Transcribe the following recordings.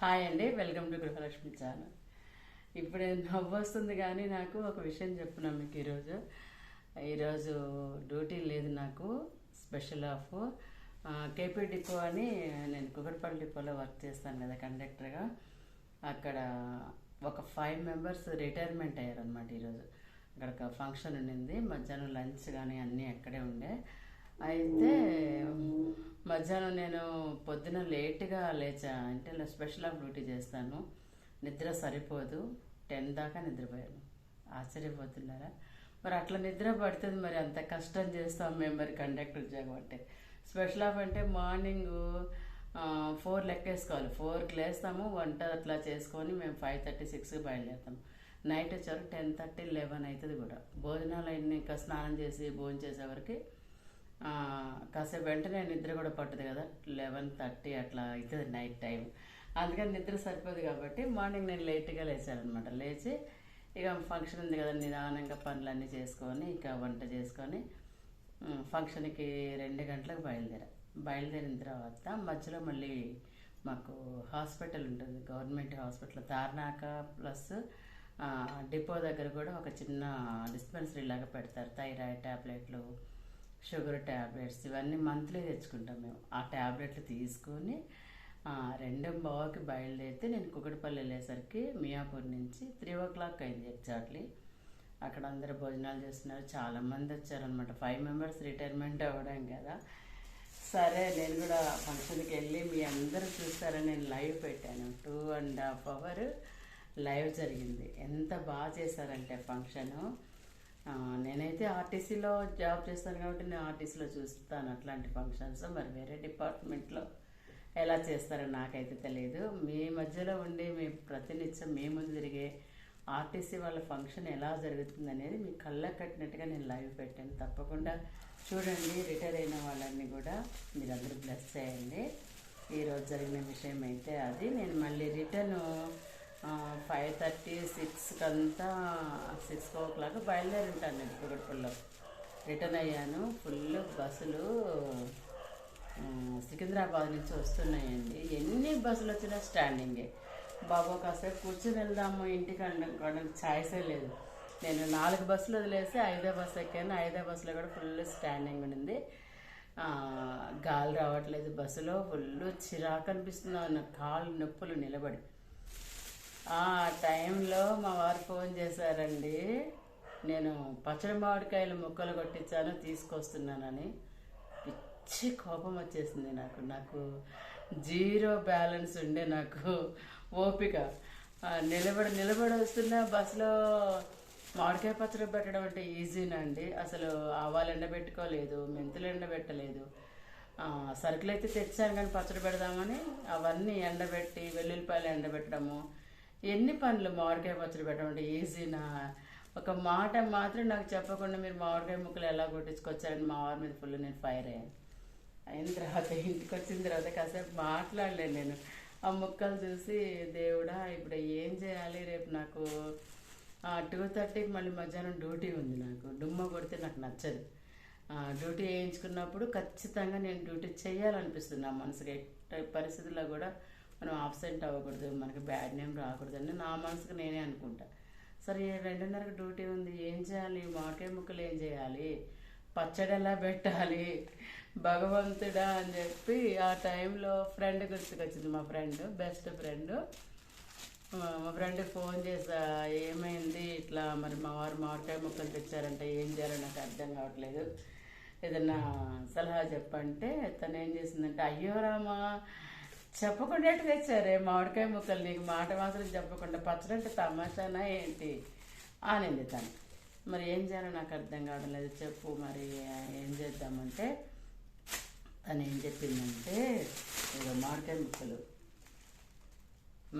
Hi అండి welcome to Gruhalakshmi channel. ఇప్పుడే నవ్వు వస్తుంది కానీ నాకు ఒక విషయం చెప్పున్నా మీకు ఈరోజు? ఈరోజు డ్యూటీ లేదు నాకు స్పెషల్ ఆఫ్ కేపీ డిపో అని నేను కుకట్పల్లి డిపోలో వర్క్ చేస్తాను కదా కండక్టర్గా. అక్కడ ఒక ఫైవ్ మెంబర్స్ రిటైర్మెంట్ అయ్యారనమాట ఈరోజు. అక్కడ ఒక ఫంక్షన్ ఉండింది మధ్యాహ్నం లంచ్ కానీ అన్నీ అక్కడే ఉండే. అయితే మధ్యాహ్నం నేను పొద్దున లేట్గా లేచా అంటే ఇలా స్పెషల్ ఆఫ్ డ్యూటీ చేస్తాను. నిద్ర సరిపోదు. టెన్ దాకా నిద్రపోయాను. ఆశ్చర్యపోతున్నారా? మరి అట్లా నిద్ర పడుతుంది మరి అంత కష్టం చేస్తాం మేము మరి కండక్టర్ ఉద్యోగం అంటే. స్పెషల్ ఆఫ్ అంటే మార్నింగ్ ఫోర్ లెక్కేసుకోవాలి. ఫోర్కి లేస్తాము వంట అట్లా చేసుకొని మేము ఫైవ్ థర్టీ సిక్స్కి బయలుదేరుతాము నైట్ వచ్చారు టెన్ థర్టీ లెవెన్ అవుతుంది కూడా. భోజనాలు అన్నీ ఇంకా స్నానం చేసి భోజనం చేసేవరకు కాసేపు వెంటనే నిద్ర కూడా పట్టదు కదా. లెవెన్ థర్టీ అట్లా అవుతుంది నైట్ టైం అందుకని నిద్ర సరిపోదు కాబట్టి మార్నింగ్ నేను లేట్గా లేచానమాట లేచి ఇక ఫంక్షన్ ఉంది కదా నిదానంగా పనులన్నీ చేసుకొని ఇక వంట చేసుకొని ఫంక్షన్కి రెండు గంటలకు బయలుదేరా. బయలుదేరిన తర్వాత మధ్యలో మళ్ళీ మాకు హాస్పిటల్ ఉంటుంది. Government hospital Tarnaka plus depot దగ్గర కూడా ఒక చిన్న డిస్పెన్సరీ లాగా పెడతారు. థైరాయిడ్ ట్యాబ్లెట్లు షుగర్ ట్యాబ్లెట్స్ ఇవన్నీ మంత్లీ తెచ్చుకుంటాం మేము. ఆ ట్యాబ్లెట్లు తీసుకొని రెండో బావకి బయలుదేరితే నేను కుకటిపల్లి వెళ్ళేసరికి మియాపూర్ నుంచి త్రీ ఓ క్లాక్ అయింది ఎగ్జాక్ట్లీ. అక్కడ అందరు భోజనాలు చేస్తున్నారు. చాలామంది వచ్చారనమాట ఫైవ్ మెంబర్స్ రిటైర్మెంట్ అవ్వడం కదా. సరే నేను కూడా ఫంక్షన్కి వెళ్ళి మీ అందరూ చూస్తారని నేను లైవ్ పెట్టాను. Two and half hour live జరిగింది. ఎంత బాగా చేశారంటే ఫంక్షను. నేనైతే ఆర్టీసీలో జాబ్ చేస్తాను కాబట్టి నేను ఆర్టీసీలో చూస్తాను అట్లాంటి ఫంక్షన్స్ మరి వేరే డిపార్ట్మెంట్లో ఎలా చేస్తారో నాకైతే తెలియదు మీ మధ్యలో ఉండి మీ ప్రతినిత్యం మీ ముందు తిరిగే ఆర్టీసీ వాళ్ళ ఫంక్షన్ ఎలా జరుగుతుంది అనేది మీ కళ్ళ కట్టినట్టుగా నేను లైవ్ పెట్టాను. తప్పకుండా చూడండి రిటైర్ అయిన వాళ్ళని కూడా మీరందరూ బ్లెస్ చేయండి. ఈరోజు జరిగిన విషయం అయితే అది. నేను మళ్ళీ రిటర్న్ ఫైవ్ థర్టీ సిక్స్కి అంతా సిక్స్ ఓ క్లాక్ బయలుదేరి ఉంటాను నేను కుగట్పల్లిలో రిటర్న్ అయ్యాను ఫుల్ బస్సులు సికింద్రాబాద్ నుంచి వస్తున్నాయండి. ఎన్ని బస్సులు వచ్చినా స్టాండింగే బాబు కాసేపు కూర్చుని వెళ్దాము ఇంటికి అనడానికి ఛాయిసే లేదు. నేను నాలుగు బస్సులు వదిలేసి ఐదో బస్సు ఎక్కాను. ఐదో బస్సులో కూడా ఫుల్ స్టాండింగ్ ఉండింది. గాలి రావట్లేదు బస్సులో. ఫుల్ చిరాకు అనిపిస్తుంది. కాళ్ళు నొప్పులు నిలబడి. ఆ టైంలో మా వారు ఫోన్ చేశారండి. నేను పచ్చడి మామిడికాయలు ముక్కలు కొట్టించాను తీసుకొస్తున్నానని. పిచ్చి కోపం వచ్చేసింది నాకు. నాకు జీరో బ్యాలెన్స్ ఉండే నాకు ఓపిక. నిలబడి నిలబడి వస్తున్న బస్సులో మామిడికాయ పచ్చడి పెట్టడం అంటే ఈజీనండి అసలు ఆవాలు ఎండబెట్టుకోలేదు మెంతులు ఎండబెట్టలేదు. సరుకులు అయితే తెచ్చాను కానీ పచ్చడి పెడదామని అవన్నీ ఎండబెట్టి వెల్లుల్లిపాయలు ఎండబెట్టడము ఎన్ని పనులు మామిడికాయ పచ్చడి పెట్టడం అంటే ఈజీనా. ఒక మాట మాత్రం నాకు చెప్పకుండా మీరు మామిడికాయ ముక్కలు ఎలా కొట్టించుకొచ్చారని మా వారి మీద ఫుల్ నేను ఫైర్ అయ్యాను. అయిన తర్వాత ఇంటికి వచ్చిన తర్వాత కాసేపు మాట్లాడలేను నేను. ఆ ముక్కలు చూసి దేవుడా ఇప్పుడు ఏం చేయాలి? రేపు నాకు టూ థర్టీకి మళ్ళీ మధ్యాహ్నం డ్యూటీ ఉంది నాకు. డుమ్మ కొడితే నాకు నచ్చదు. ఆ, డ్యూటీ వేయించుకున్నప్పుడు ఖచ్చితంగా నేను డ్యూటీ చేయాలనిపిస్తుంది. నా మనసుకి ఎట్టి పరిస్థితుల్లో కూడా మనం ఆబ్సెంట్ అవ్వకూడదు మనకి బ్యాడ్ నేమ్ రాకూడదని నా మనసుకు నేనే అనుకుంటా. సరే రెండున్నరకు డ్యూటీ ఉంది ఏం చేయాలి? మామిడికాయ ముక్కలు ఏం చేయాలి? పచ్చడి ఎలా పెట్టాలి? భగవంతుడా అని చెప్పి ఆ టైంలో ఫ్రెండ్ గుర్తుకొచ్చింది మా ఫ్రెండ్ బెస్ట్ ఫ్రెండ్ మా ఫ్రెండ్ ఫోన్ చేసా ఏమైంది? ఇట్లా మరి మా వారు మామిడికాయ ముక్కలు తెచ్చారంటే ఏం చేయాలో నాకు అర్థం కావట్లేదు. ఏదన్నా సలహా చెప్పంటే తను ఏం చేసిందంటే అయ్యో రామా చెప్పకుండా తెచ్చారే మామిడికాయ ముక్కలు నీకు మాట మాత్రం చెప్పకుండా పచ్చడంటే తమాషానా ఏంటి అనింది తను. మరి ఏం చేయాలో నాకు అర్థం కావడం లేదు. చెప్పు మరి ఏం చేద్దామంటే తను ఏం చెప్పిందంటే ఇక మామిడికాయ ముక్కలు.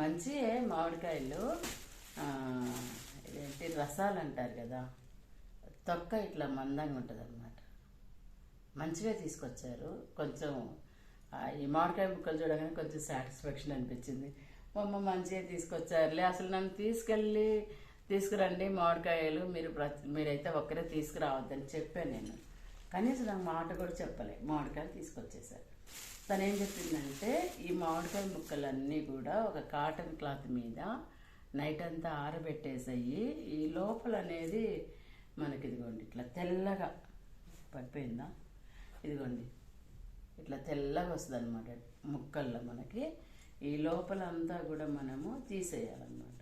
మంచి మామిడికాయలు ఇదేంటి రసాలు అంటారు కదా తొక్క ఇట్లా మందంగా ఉంటుంది మంచిగా తీసుకొచ్చారు. కొంచెం ఈ మామిడికాయ ముక్కలు చూడగానే కొంచెం సాటిస్ఫాక్షన్ అనిపించింది. మా అమ్మ మంచిగా తీసుకొచ్చారులే. అసలు నన్ను తీసుకెళ్ళి తీసుకురండి మామిడికాయలు. మీరు మీరైతే ఒక్కరే తీసుకురావద్దని చెప్పాను నేను. కనీసం నాకు మాట కూడా చెప్పలే. మామిడికాయలు తీసుకొచ్చేసారు తను ఏం చెప్పిందంటే ఈ మామిడికాయ ముక్కలన్నీ కూడా ఒక కాటన్ క్లాత్ మీద నైట్ అంతా ఆరబెట్టేసాయి. ఈ లోపల అనేది మనకి ఇదిగోండి ఇట్లా తెల్లగా పడిపోయిందా? ఇదిగోండి. ఇట్లా తెల్లగా వస్తుంది అనమాట ముక్కల్లో మనకి. ఈ లోపల అంతా కూడా మనము తీసేయాలన్నమాట.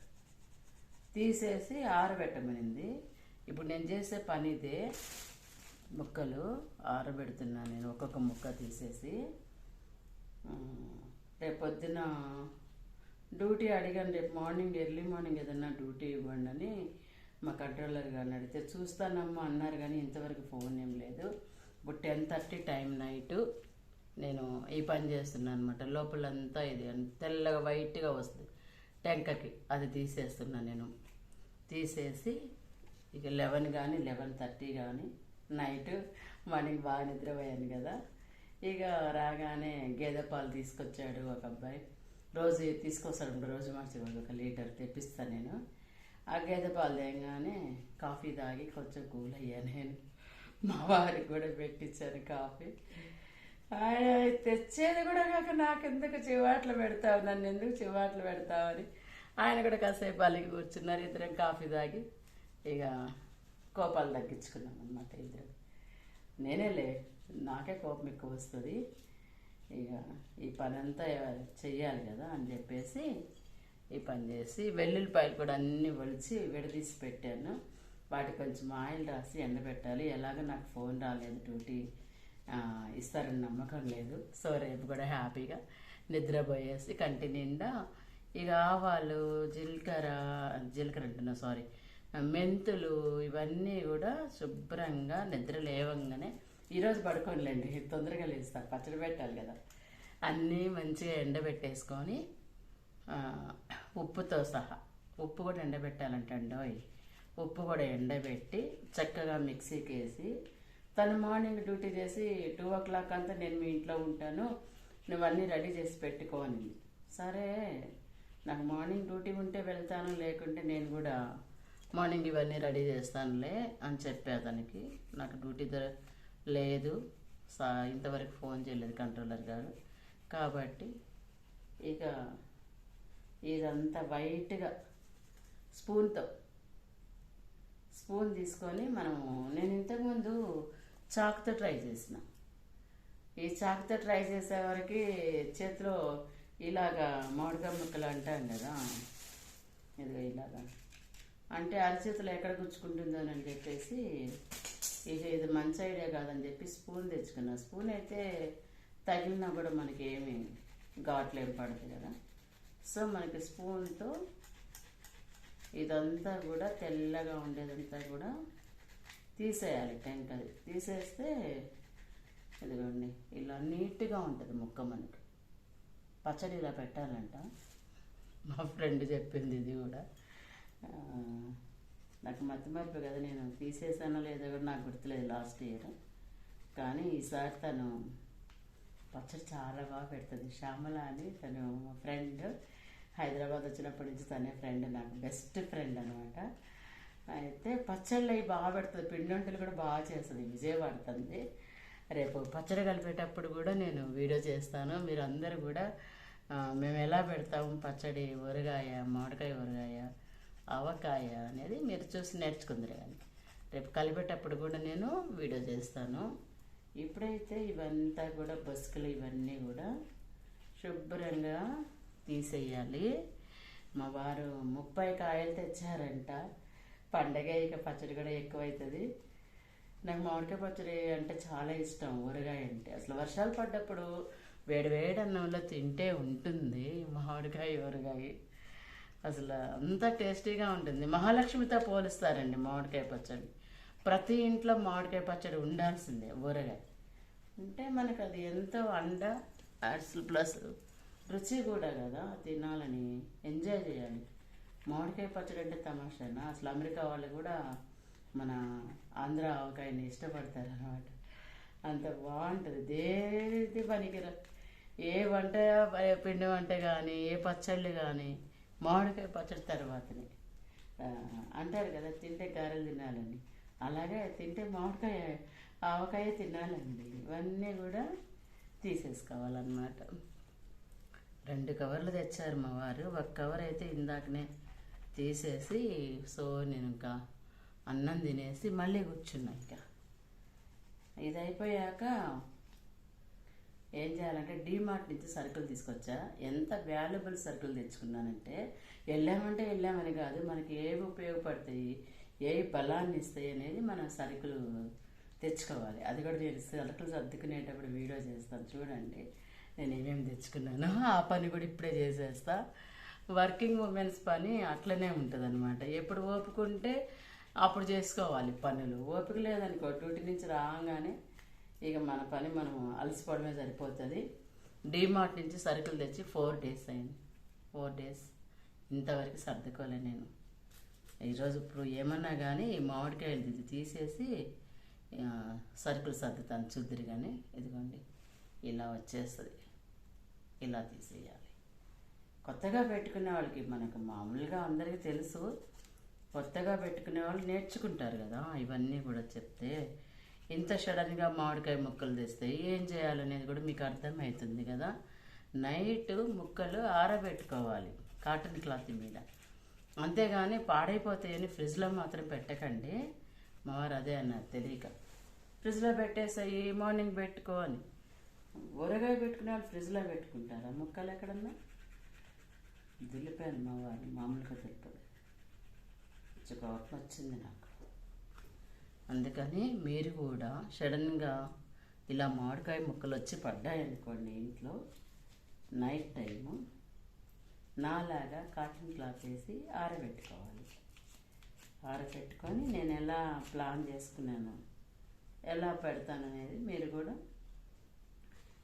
తీసేసి ఆరబెట్టమనింది. ఇప్పుడు నేను చేసే పని ఇదే ముక్కలు ఆరబెడుతున్నాను నేను ఒక్కొక్క ముక్క తీసేసి. రేపు పొద్దున డ్యూటీ అడిగాను రేపు మార్నింగ్ ఎర్లీ మార్నింగ్ ఏదన్నా డ్యూటీ ఇవ్వండి అని మా కంట్రోలర్ గారిని అడిగితే చూస్తానమ్మా అన్నారు కానీ ఇంతవరకు ఫోన్ ఏం లేదు. ఇప్పుడు టెన్ థర్టీ టైం నైటు నేను ఈ పని చేస్తున్నాను అనమాట లోపలంతా ఇది తెల్లగా వైట్గా వస్తుంది. టెంకకి అది తీసేస్తున్నాను నేను. తీసేసి ఇక లెవెన్ కానీ లెవెన్ థర్టీ కానీ నైట్ మార్నింగ్ బాగా నిద్రపోయాను కదా. ఇక రాగానే గేదె పాలు తీసుకొచ్చాడు ఒక అబ్బాయి. రోజు తీసుకొస్తాడు రోజు మార్చి ఒక లీటర్ తెప్పిస్తాను నేను. ఆ గేదె పాలు తేగానే కాఫీ తాగి కొంచెం కూల్ అయ్యా నేను. మా వారికి కూడా పెట్టించాను కాఫీ. తెచ్చేది కూడా కాక నాకెందుకు చివాట్లు పెడతావు? నన్ను ఎందుకు చివాట్లు పెడతావు అని. ఆయన కూడా కాసేపు అలిగి కూర్చున్నారు. ఇద్దరం కాఫీ తాగి ఇక కోపాలు తగ్గించుకున్నాం అనమాట ఇద్దరం. నేనే లే నాకే కోపం ఎక్కువ వస్తుంది. ఇక ఈ పని అంతా చెయ్యాలి కదా అని చెప్పేసి ఈ పని చేసి వెల్లుల్లిపాయలు కూడా అన్నీ ఒలిచి విడదీసి పెట్టాను. వాటికి కొంచెం ఆయిల్ రాసి ఎండబెట్టాలి. ఎలాగో నాకు ఫోన్ రాలేదు డ్యూటీ. ఇస్తారని నమ్మకం లేదు. సో రేపు కూడా హ్యాపీగా నిద్రపోయేసి కంటి నిండా ఇక ఆవాలు జీలకర్ర జీలకర్ర అంటున్నా సారీ మెంతులు ఇవన్నీ కూడా శుభ్రంగా నిద్ర లేవంగానే ఈరోజు పడుకోనిలేండి. తొందరగా లేస్తారు. పచ్చడి పెట్టాలి కదా. అన్నీ మంచిగా ఎండబెట్టేసుకొని ఉప్పుతో సహా ఉప్పు కూడా ఎండబెట్టాలంటండోయ్ ఉప్పు కూడా ఎండబెట్టి చక్కగా మిక్సీకి వేసి తను మార్నింగ్ డ్యూటీ చేసి టూ ఓ క్లాక్ అంతా నేను మీ ఇంట్లో ఉంటాను. నువ్వన్నీ రెడీ చేసి పెట్టుకోని సరే నాకు మార్నింగ్ డ్యూటీ ఉంటే వెళ్తాను లేకుంటే నేను కూడా మార్నింగ్ ఇవన్నీ రెడీ చేస్తానులే అని చెప్పే అతనికి. నాకు డ్యూటీ దొర లేదు. సా ఇంతవరకు ఫోన్ చేయలేదు కంట్రోలర్ గారు. కాబట్టి ఇక ఇదంతా వైట్గా స్పూన్తో స్పూన్ తీసుకొని మనము నేను ఇంతకుముందు చాకుతో ట్రై చేసిన. ఈ చాకుతో ట్రై చేసేవరకు చేతిలో ఇలాగా మామిడికాయ ముక్కలు అంటాం కదా ఇదిగో ఇలాగా. అంటే అరచేతులు ఎక్కడ గుచ్చుకుంటుందో అని చెప్పేసి ఇది ఇది మంచి ఐడియా కాదని చెప్పి స్పూన్ తెచ్చుకున్నా. స్పూన్ అయితే తగిలినా కూడా మనకి ఏమి ఘాట్లు ఏం పడదు కదా. సో మనకి స్పూన్తో ఇదంతా కూడా తెల్లగా ఉండేదంతా కూడా తీసేయాలి టెంక్ అది తీసేస్తే ఇదిగోండి ఇలా నీట్గా ఉంటుంది ముక్క మనకి. పచ్చడి ఇలా పెట్టాలంట. మా ఫ్రెండ్ చెప్పింది ఇది కూడా. నాకు మతి మరపు కదా నేను తీసేసానో లేదో కూడా నాకు గుర్తులేదు లాస్ట్ ఇయర్. కానీ ఈసారి తను పచ్చడి చాలా బాగా పెడుతుంది. శ్యామల అని తను మా ఫ్రెండ్ హైదరాబాద్ వచ్చినప్పటి నుంచి తనే ఫ్రెండ్ నాకు బెస్ట్ ఫ్రెండ్ అనమాట అయితే పచ్చళ్ళు అవి బాగా పెడుతుంది. పిండి వంటలు కూడా బాగా చేస్తుంది. విజయవాడ తంది. రేపు పచ్చడి కలిపేటప్పుడు కూడా నేను వీడియో చేస్తాను. మీరు అందరూ కూడా మేము ఎలా పెడతాము పచ్చడి ఊరగాయ మామిడికాయ ఊరగాయ ఆవకాయ అనేది మీరు చూసి నేర్చుకుందరు కానీ. రేపు కలిపేటప్పుడు కూడా నేను వీడియో చేస్తాను. ఇప్పుడైతే ఇవంతా కూడా బస్కులు ఇవన్నీ కూడా శుభ్రంగా తీసేయాలి. మా వారు ముప్పై కాయలు తెచ్చారంట. పండగ ఇక పచ్చడి కూడా ఎక్కువైతుంది. నాకు మామిడికాయ పచ్చడి అంటే చాలా ఇష్టం ఊరగాయ అంటే. అసలు వర్షాలు పడ్డప్పుడు వేడి వేడి అన్నంలో తింటే ఉంటుంది మామిడికాయ ఊరగాయ. అసలు అంత టేస్టీగా ఉంటుంది. మహాలక్ష్మితో పోలుస్తారండి మామిడికాయ పచ్చడి. ప్రతి ఇంట్లో మామిడికాయ పచ్చడి ఉండాల్సిందే ఊరగాయ. అంటే మనకు అది ఎంతో అండ అసలు ప్లస్ రుచి కూడా కదా తినాలని ఎంజాయ్ చేయాలి. మామిడికాయ పచ్చడి అంటే తమాషానా? అసలు అమెరికా వాళ్ళు కూడా మన ఆంధ్ర ఆవకాయని ఇష్టపడతారు అనమాట అంత బాగుంటుంది. దేది పనికిరా? ఏ వంట పిండి వంట కానీ ఏ పచ్చళ్ళు కానీ మామిడికాయ పచ్చడి తర్వాతనే. అంటారు కదా తింటే గారెలు తినాలని. అలాగే తింటే మామిడికాయ ఆవకాయ తినాలండి. ఇవన్నీ కూడా తీసేసుకోవాలన్నమాట. రెండు కవర్లు తెచ్చారు మా వారు. ఒక కవర్ అయితే ఇందాకనే తీసేసి సో నేను ఇంకా అన్నం తినేసి మళ్ళీ కూర్చున్నా ఇంకా. ఇది అయిపోయాక ఏం చేయాలంటే డీమార్ట్ నుంచి సరుకులు తీసుకొచ్చా. ఎంత వాల్యుబుల్ సరుకులు తెచ్చుకున్నానంటే వెళ్ళామంటే వెళ్ళామని కాదు మనకి ఏవి ఉపయోగపడతాయి ఏవి బలాన్ని ఇస్తాయి అనేది మనం సరుకులు తెచ్చుకోవాలి. అది కూడా నేను సరుకులు సర్దుకునేటప్పుడు వీడియో చేస్తాను చూడండి. నేను ఏమేమి తెచ్చుకున్నానో ఆ పని కూడా ఇప్పుడే చేసేస్తాను వర్కింగ్ ఉమెన్స్ పని అట్లనే ఉంటుంది అనమాట ఎప్పుడు ఓపుకుంటే అప్పుడు చేసుకోవాలి పనులు. ఓపిక లేదనుకో డ్యూటీ నుంచి రాగానే ఇక మన పని మనం అలసిపోవడమే సరిపోతుంది. డీమార్ట్ నుంచి సరుకులు తెచ్చి ఫోర్ డేస్ అయింది. ఫోర్ డేస్ ఇంతవరకు సర్దుకోలే నేను. ఈరోజు ఇప్పుడు ఏమన్నా కానీ ఈ మామిడికాయలు ఇది తీసేసి సరుకులు సర్దుతాను చూద్దరు కానీ ఇదిగోండి ఇలా వచ్చేస్తుంది. ఇలా తీసేయాలి. కొత్తగా పెట్టుకునే వాళ్ళకి మనకు మామూలుగా అందరికీ తెలుసు. కొత్తగా పెట్టుకునే వాళ్ళు నేర్చుకుంటారు కదా ఇవన్నీ కూడా చెప్తే ఇంత సడన్గా మామిడికాయ ముక్కలు తెస్తే ఏం చేయాలనేది కూడా మీకు అర్థమవుతుంది కదా. నైట్ ముక్కలు ఆరబెట్టుకోవాలి కాటన్ క్లాత్ మీద. అంతేగాని పాడైపోతాయని ఫ్రిడ్జ్లో మాత్రం పెట్టకండి. మా వారు అదే అన్నారు తెలియక. ఫ్రిడ్జ్లో పెట్టేసాయి మార్నింగ్ పెట్టుకో అని. ఊరగాయ పెట్టుకునే వాళ్ళు ఫ్రిడ్జ్లో పెట్టుకుంటారా? ముక్కలు ఎక్కడన్నా? దులిపాను మా వారు మామూలుగా దులిపదు కొంచెం కోపం వచ్చింది నాకు. అందుకని మీరు కూడా సడన్గా ఇలా మామిడికాయ ముక్కలు వచ్చి పడ్డాయనుకోండి ఇంట్లో నైట్ టైము నాలాగా కాటన్ క్లాత్ వేసి ఆరబెట్టుకోవాలి. ఆరబెట్టుకొని నేను ఎలా ప్లాన్ చేసుకున్నాను ఎలా పెడతాననేది మీరు కూడా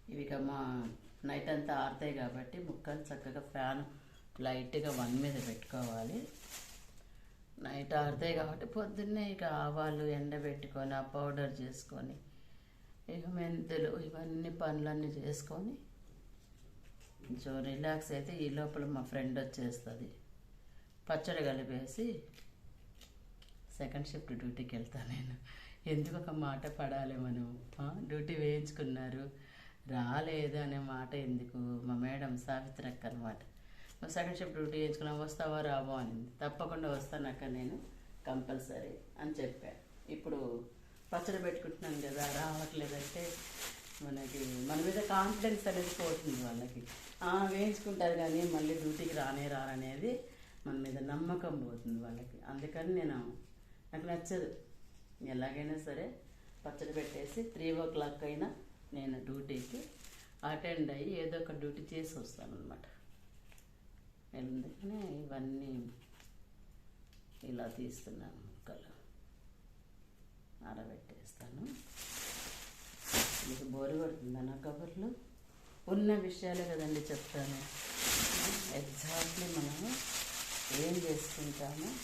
ఇవి మా నైట్ అంతా ఆరుతాయి కాబట్టి ముక్కలు చక్కగా ఫ్యాన్ లైట్గా వన్ మీద పెట్టుకోవాలి. నైట్ ఆడతాయి కాబట్టి పొద్దున్నే ఇక ఆవాలు ఎండబెట్టుకొని ఆ పౌడర్ చేసుకొని ఇక మెంతులు ఇవన్నీ పనులన్నీ చేసుకొని కొంచెం రిలాక్స్ అయితే ఈ లోపల మా ఫ్రెండ్ వచ్చేస్తుంది. పచ్చడి కలిపేసి సెకండ్ షిఫ్ట్ డ్యూటీకి వెళ్తాను నేను. ఎందుకు ఒక మాట పడాలి మనం? డ్యూటీ వేయించుకున్నారు. రాలేదు అనే మాట ఎందుకు? మా మేడం సావిత్రక్క అనమాట సెకండ్ షిఫ్ట్ డ్యూటీ వేసుకున్నా వస్తావా రావో అని తప్పకుండా వస్తాను అక్క నేను కంపల్సరీ అని చెప్పాను ఇప్పుడు పచ్చడి పెట్టుకుంటున్నాను కదా రావట్లేదంటే మనకి మన మీద కాన్ఫిడెన్స్ అనేది పోతుంది వాళ్ళకి. వేయించుకుంటారు కానీ మళ్ళీ డ్యూటీకి రానే రారనేది మన మీద నమ్మకం పోతుంది వాళ్ళకి. అందుకని నేను నాకు నచ్చదు. ఎలాగైనా సరే పచ్చడి పెట్టేసి త్రీ ఓ క్లాక్ అయినా నేను డ్యూటీకి అటెండ్ అయ్యి ఏదో ఒక డ్యూటీ చేసి వస్తాను అనమాట అందుకని ఇవన్నీ ఇలా తీస్తున్నాను ముక్కలు. ఆరబెట్టేస్తాను. మీకు బోరు కొడుతుందా నా కబుర్లు? ఉన్న విషయాలే కదండి చెప్తాను. ఎగ్జాక్ట్లీ మనము ఏం చేసుకుంటాము?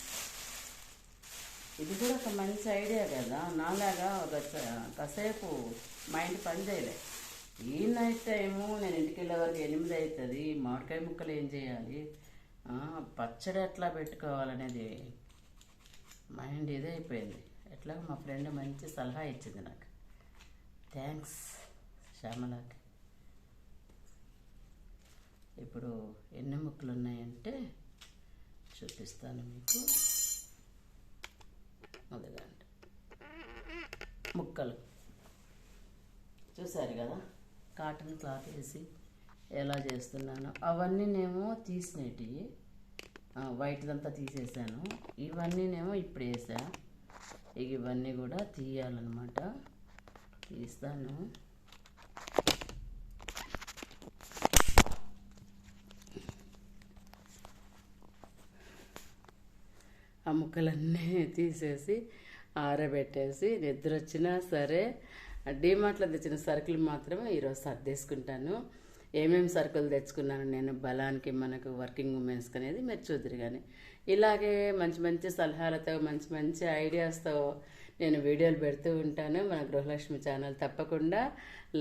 ఇది కూడా ఒక మంచి ఐడియా కదా. నాలాగా ఒక కాసేపు మైండ్ పని చేయలేదు ఈ నైట్ టైము నేను ఇంటికి వెళ్ళే వరకు ఎనిమిది అవుతుంది మామిడికాయ ముక్కలు ఏం చేయాలి? పచ్చడి ఎట్లా పెట్టుకోవాలనేది మైండ్ ఇదే అయిపోయింది. ఎట్లా మా ఫ్రెండ్ మంచి సలహా ఇచ్చింది నాకు. థ్యాంక్స్ శ్యామలకి. ఇప్పుడు ఎన్ని ముక్కలు ఉన్నాయంటే చూపిస్తాను మీకు. అదిగండి. ముక్కలు. చూసారు కదా? కాటన్ క్లాత్ వేసి ఎలా చేస్తున్నాను. అవన్నీ నేమో తీసినవి వైట్దంతా తీసేసాను. ఇవన్నీ నేమో ఇప్పుడు వేసా. ఇక ఇవన్నీ కూడా తీయాలన్నమాట. తీస్తాను. ఆ ముక్కలన్నీ తీసేసి ఆరబెట్టేసి నిద్ర వచ్చినా సరే డీమార్ట్లో తెచ్చిన సరుకులు మాత్రమే ఈరోజు సర్దేసుకుంటాను. ఏమేమి సరుకులు తెచ్చుకున్నాను నేను బలానికి మనకు వర్కింగ్ ఉమెన్స్కి అనేది మీరు చూద్దరు కానీ ఇలాగే మంచి మంచి సలహాలతో మంచి మంచి ఐడియాస్తో నేను వీడియోలు పెడుతూ ఉంటాను. మన గృహలక్ష్మి ఛానల్ తప్పకుండా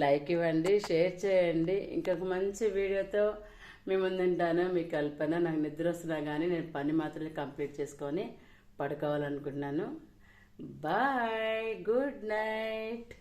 లైక్ ఇవ్వండి షేర్ చేయండి. ఇంకొక మంచి వీడియోతో మీ ముందుంటాను మీ కల్పన నాకు నిద్ర వస్తున్నా కానీ నేను పని మాత్రమే కంప్లీట్ చేసుకొని పడుకోవాలనుకుంటున్నాను. Bye good night.